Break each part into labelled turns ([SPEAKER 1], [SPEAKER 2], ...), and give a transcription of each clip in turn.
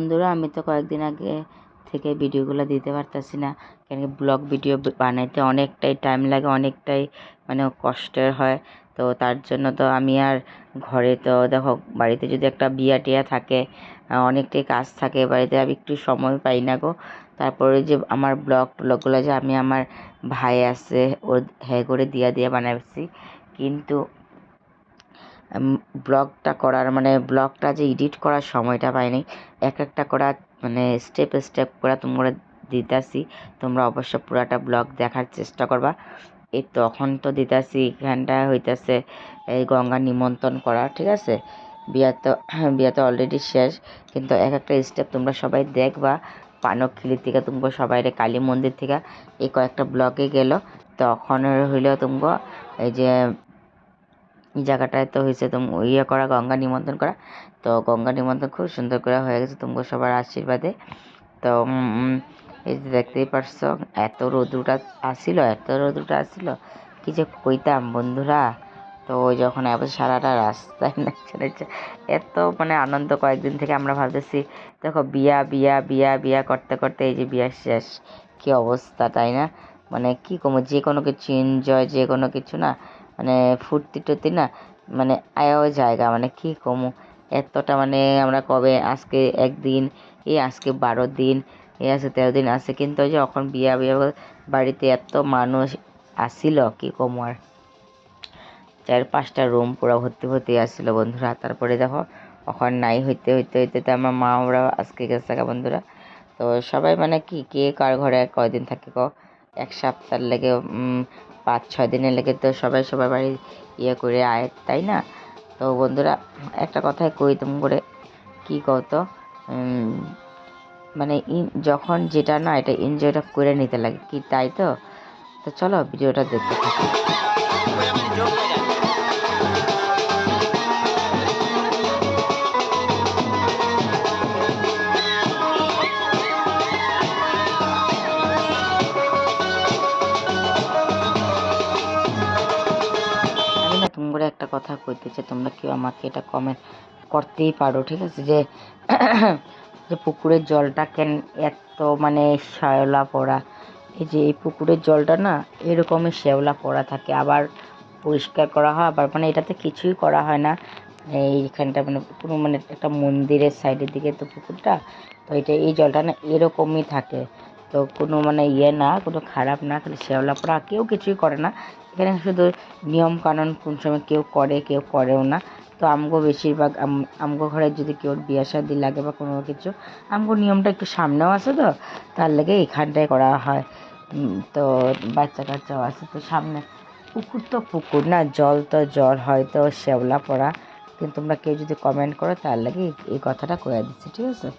[SPEAKER 1] বন্ধুরা, আমি তো কয়েকদিন আগে থেকে ভিডিওগুলো দিতে পারতাছি না। কেন ব্লগ ভিডিও বানাইতে অনেকটাই টাইম লাগে, অনেকটাই মানে কষ্টের হয়। তো তার জন্য তো আমি আর ঘরে তো দেখো, বাড়িতে যদি একটা বিয়া টিয়া থাকে অনেকটাই কাজ থাকে, বাড়িতে আমি একটু সময় পাই না গো। তারপরে যে আমার ব্লগ ট্লগগুলো যে আমি আমার ভাই আছে ও হ্যাঁ করে দিয়া দিয়া বানাইছি। কিন্তু ব্লগটা করার মানে ব্লগটা যে এডিট করার সময়টা পাইনি, এক একটা করা মানে স্টেপ স্টেপ করে তোমরা দিতাছি, তোমরা অবশ্য পুরাটা ব্লগ দেখার চেষ্টা করবা। এই তখন তো দিতাছি, এখানটা হইতাছে এই গঙ্গা নিমন্ত্রণ করা, ঠিক আছে? বিয়া তো বিয়া তো অলরেডি শেষ, কিন্তু এক একটা স্টেপ তোমরা সবাই দেখবা। পানকখিলি থেকে তোমরা সবাই রে, কালী মন্দির থেকে এই কয়েকটা ব্লগে গেল। তখন হইল তোমরা এই যে জায়গাটায় তো হয়েছে তো ইয়ে করা, গঙ্গা নিমন্ত্রণ করা। তো গঙ্গা নিমন্ত্রণ খুব সুন্দর করে হয়ে গেছে তোমাকে সবার আশীর্বাদে। তো এই যে দেখতেই পারছ, এত রোদ্রুটা আসিল, এত রোদ্রুটা আসিল। কি যে কইতাম বন্ধুরা, তো যখন আবার সারাটা রাস্তায় নাচছে নাচছে এত মানে আনন্দ কয়েকদিন থেকে আমরা ভাবতেছি, দেখো বিয়া বিয়া বিয়া বিয়া করতে করতে এই যে বিয়া শেষ। কি অবস্থা, তাই না? মানে কি কমো, যে কোনো কিছু এনজয় যে কোনো কিছু না মানে ফুর্তি টুর্তি না মানে আয়াও জায়গা মানে কি কমু? এতটা মানে আমরা কবে আজকে একদিন, এই আজকে বারো দিন, এই আছে তেরো দিন আছে, কিন্তু ওই যে এখন বিয়া বিয়া বাড়িতে এত মানুষ আসিল, কি কমু আর? চার পাঁচটা রুম পুরো ভর্তি ভর্তি আসছিল বন্ধুরা, তারপরে দেখো এখন নাই হইতে হইতে হইতে তো আমার মা ওরা আজকে গেছে থাকা বন্ধুরা। তো সবাই মানে কি, কে কার ঘরে কয়দিন থাকে কো এক সপ্তাহ লেগে পাঁচ, ছয় দিনের লেগে তো সবাই সবার বাড়ি ইয়ে করে আয়, তাই না? তো বন্ধুরা, একটা কথাই কই তুমি করে? কী কত মানে যখন যেটা না এটা এনজয়টা করে নিতে লাগে, কি তাই তো? তো চলো ভিডিওটা দেখতে থাকি। কথা কইতে চাই, তোমরা কেউ আমাকে এটা কমেন্ট করতেই পারো, ঠিক আছে? যে যে পুকুরের জলটা কেন এত মানে শ্যাওলা পড়া? এই যে এই পুকুরের জলটা না এরকমই শ্যাওলা পড়া থাকে, আবার পরিষ্কার করা হয়, আবার মানে এটাতে কিছুই করা হয় না। এইখানটা মানে কোনো মানে একটা মন্দিরের সাইডের দিকে তো পুকুরটা, তো এটা এই জলটা না এরকমই থাকে। তো কোনো মানে ইয়ে না, কোনো খারাপ না, খালি শ্যাওলা পড়া কেউ কিছুই করে না। এখানে শুধু নিয়ম কানুন কোন সময় কেউ করে, কেউ করেও না। তো আমগো বেশিরভাগ আম- আমগো ঘরে যদি কেউ বিয়া শাদি লাগে বা কোনো কিছু, আমগো নিয়মটা একটু সামনেও আছে তো, তার লেগে এখানটায় করা হয়। তো বাচ্চা কাচ্চাও আছে তো সামনে। পুকুর তো পুকুর না, জল তো জল, হয়তো শ্যাওলা পড়া কিন্তু তোমরা কেউ যদি কমেন্ট করো, তার লাগে এই- এই কথাটা কয়ে দিচ্ছি, ঠিক আছে?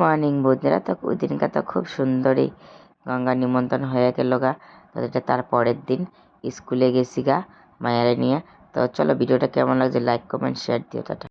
[SPEAKER 1] মর্নিং বন্ধুরা তো ওই দিনকার তো খুব সুন্দরই গঙ্গা নিমন্ত্রণ হয়ে গেল গা। তো এটা তার পরের দিন। স্কুলে গেছি গা মায়ারে নিয়ে। তো চলো ভিডিওটা কেমন লাগছে লাইক কমেন্ট শেয়ার দিও, টাটা।